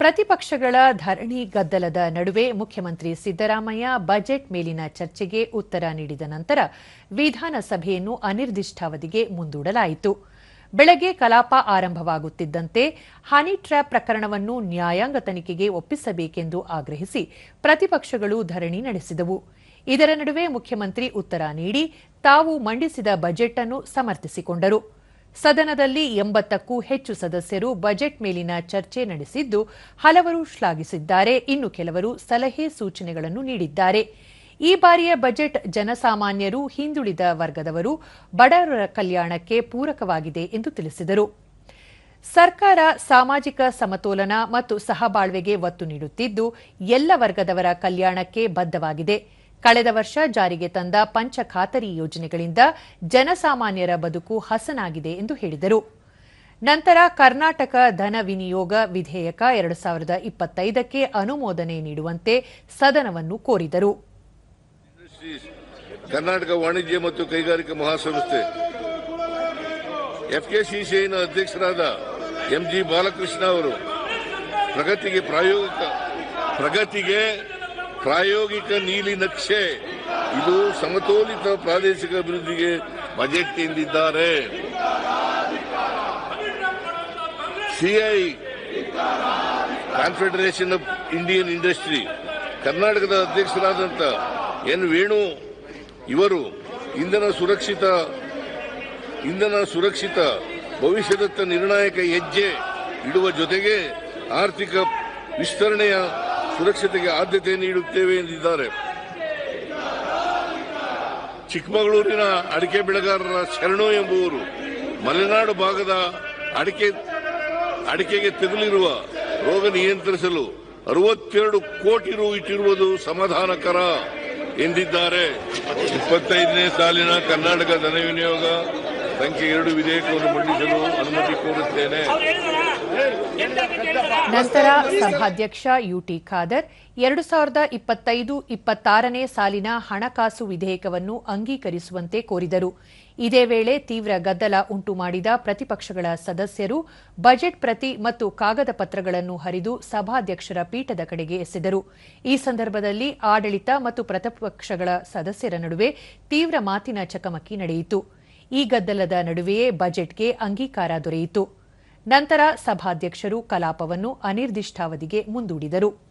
ಪ್ರತಿಪಕ್ಷಗಳ ಧರಣಿ ಗದ್ದಲದ ನಡುವೆ ಮುಖ್ಯಮಂತ್ರಿ ಸಿದ್ದರಾಮಯ್ಯ ಬಜೆಟ್ ಮೇಲಿನ ಚರ್ಚೆಗೆ ಉತ್ತರ ನೀಡಿದ ನಂತರ ವಿಧಾನಸಭೆಯನ್ನು ಅನಿರ್ದಿಷ್ಟಾವಧಿಗೆ ಮುಂದೂಡಲಾಯಿತು. ಬೆಳಗ್ಗೆ ಕಲಾಪ ಆರಂಭವಾಗುತ್ತಿದ್ದಂತೆ ಹನಿ ಟ್ರ್ಯಾಪ್ ಪ್ರಕರಣವನ್ನು ನ್ಯಾಯಾಂಗ ತನಿಖೆಗೆ ಒಪ್ಪಿಸಬೇಕೆಂದು ಆಗ್ರಹಿಸಿ ಪ್ರತಿಪಕ್ಷಗಳು ಧರಣಿ ನಡೆಸಿದವು. ಇದರ ನಡುವೆ ಮುಖ್ಯಮಂತ್ರಿ ಉತ್ತರ ನೀಡಿ ತಾವು ಮಂಡಿಸಿದ ಬಜೆಟ್ ಅನ್ನು ಸಮರ್ಥಿಸಿಕೊಂಡರು. ಸದನದಲ್ಲಿ ಎಂಬತ್ತಕ್ಕೂ ಹೆಚ್ಚು ಸದಸ್ಯರು ಬಜೆಟ್ ಮೇಲಿನ ಚರ್ಚೆ ನಡೆಸಿದ್ದು ಹಲವರು ಶ್ಲಾಘಿಸಿದ್ದಾರೆ. ಇನ್ನು ಕೆಲವರು ಸಲಹೆ ಸೂಚನೆಗಳನ್ನು ನೀಡಿದ್ದಾರೆ. ಈ ಬಾರಿಯ ಬಜೆಟ್ ಜನಸಾಮಾನ್ಯರು ಹಿಂದುಳಿದ ವರ್ಗದವರು ಬಡವರ ಕಲ್ಯಾಣಕ್ಕೆ ಪೂರಕವಾಗಿದೆ ಎಂದು ತಿಳಿಸಿದರು. ಸರ್ಕಾರ ಸಾಮಾಜಿಕ ಸಮತೋಲನ ಮತ್ತು ಸಹಬಾಳ್ವೆಗೆ ಒತ್ತು ನೀಡುತ್ತಿದ್ದು ಎಲ್ಲ ವರ್ಗದವರ ಕಲ್ಯಾಣಕ್ಕೆ ಬದ್ಧವಾಗಿದೆ. ಕಳೆದ ವರ್ಷ ಜಾರಿಗೆ ತಂದ ಪಂಚ ಖಾತರಿ ಯೋಜನೆಗಳಿಂದ ಜನಸಾಮಾನ್ಯರ ಬದುಕು ಹಸನಾಗಿದೆ ಎಂದು ಹೇಳಿದರು. ನಂತರ ಕರ್ನಾಟಕ ಧನ ವಿನಿಯೋಗ ವಿಧೇಯಕ ಎರಡು ಸಾವಿರದ ಇಪ್ಪತ್ತೈದಕ್ಕೆ ಅನುಮೋದನೆ ನೀಡುವಂತೆ ಸದನವನ್ನು ಕೋರಿದರು. ಕರ್ನಾಟಕ ವಾಣಿಜ್ಯ ಮತ್ತು ಕೈಗಾರಿಕಾ ಮಹಾಸಂಸ್ಥೆ ಎಫ್ಕೆಸಿಸಿಐನ ಅಧ್ಯಕ್ಷರಾದ ಎಂಜಿ ಬಾಲಕೃಷ್ಣ ಅವರು ಪ್ರಗತಿಗೆ ಪ್ರಾಯೋಗಿಕ ಪ್ರಗತಿಗೆ ಪ್ರಾಯೋಗಿಕ ನೀಲಿ ನಕ್ಷೆ. ಇದು ಸಮತೋಲಿತ ಪ್ರಾದೇಶಿಕ ಅಭಿವೃದ್ಧಿಗೆ ಬಜೆಟ್ ಎಂದಿದ್ದಾರೆ. C I Confederation of Indian Industry ಕರ್ನಾಟಕದ ಅಧ್ಯಕ್ಷರಾದಂಥ ಎನ್ ವೇಣು ಇವರು ಇಂಧನ ಸುರಕ್ಷಿತ ಇಂಧನ ಸುರಕ್ಷಿತ ಭವಿಷ್ಯದತ್ತ ನಿರ್ಣಾಯಕ ಹೆಜ್ಜೆ ಇಡುವ ಜೊತೆಗೆ ಆರ್ಥಿಕ ವಿಸ್ತರಣೆಯ ಸುರಕ್ಷತೆಗೆ ಆದ್ಯತೆ ನೀಡುತ್ತೇವೆ ಎಂದಿದ್ದಾರೆ. ಚಿಕ್ಕಮಗಳೂರಿನ ಅಡಿಕೆ ಬೆಳೆಗಾರರ ಶರಣು ಎಂಬುವರು ಮಲೆನಾಡು ಭಾಗದ ಅಡಿಕೆ, ಅಡಿಕೆಗೆ ತಗುಲಿರುವ ರೋಗ ನಿಯಂತ್ರಿಸಲು ಅರವತ್ತೆರಡು ಕೋಟಿ ರು ಇಟ್ಟಿರುವುದು ಸಮಾಧಾನಕರ ಎಂದಿದ್ದಾರೆ. ಇಪ್ಪತ್ತೈದನೇ ಸಾಲಿನ ಕರ್ನಾಟಕ ಧನ ವಿನಿಯೋಗ ಸಂಖ್ಯೆ ಎರಡು ವಿಧೇಯಕವನ್ನು ಮಂಡಿಸಲು ಅನುಮತಿ ಕೋರುತ್ತೇನೆ. ನಂತರ ಸಭಾಧ್ಯಕ್ಷ ಯುಟಿ ಖಾದರ್ ಎರಡು ಸಾವಿರದ ಇಪ್ಪತ್ತೈದು ಇಪ್ಪತ್ತಾರನೇ ಸಾಲಿನ ಹಣಕಾಸು ವಿಧೇಯಕವನ್ನು ಅಂಗೀಕರಿಸುವಂತೆ ಕೋರಿದರು. ಇದೇ ವೇಳೆ ತೀವ್ರ ಗದ್ದಲ ಉಂಟು ಮಾಡಿದ ಪ್ರತಿಪಕ್ಷಗಳ ಸದಸ್ಯರು ಬಜೆಟ್ ಪ್ರತಿ ಮತ್ತು ಕಾಗದ ಪತ್ರಗಳನ್ನು ಹರಿದು ಸಭಾಧ್ಯಕ್ಷರ ಪೀಠದ ಕಡೆಗೆ ಎಸೆದರು. ಈ ಸಂದರ್ಭದಲ್ಲಿ ಆಡಳಿತ ಮತ್ತು ಪ್ರತಿಪಕ್ಷಗಳ ಸದಸ್ಯರ ನಡುವೆ ತೀವ್ರ ಮಾತಿನ ಚಕಮಕಿ ನಡೆಯಿತು. ಈ ಗದ್ದಲದ ನಡುವೆಯೇ ಬಜೆಟ್ಗೆ ಅಂಗೀಕಾರ ದೊರೆಯಿತು. ನಂತರ ಸಭಾಧ್ಯಕ್ಷರು ಕಲಾಪವನ್ನು ಅನಿರ್ದಿಷ್ಟಾವಧಿಗೆ ಮುಂದೂಡಿದರು.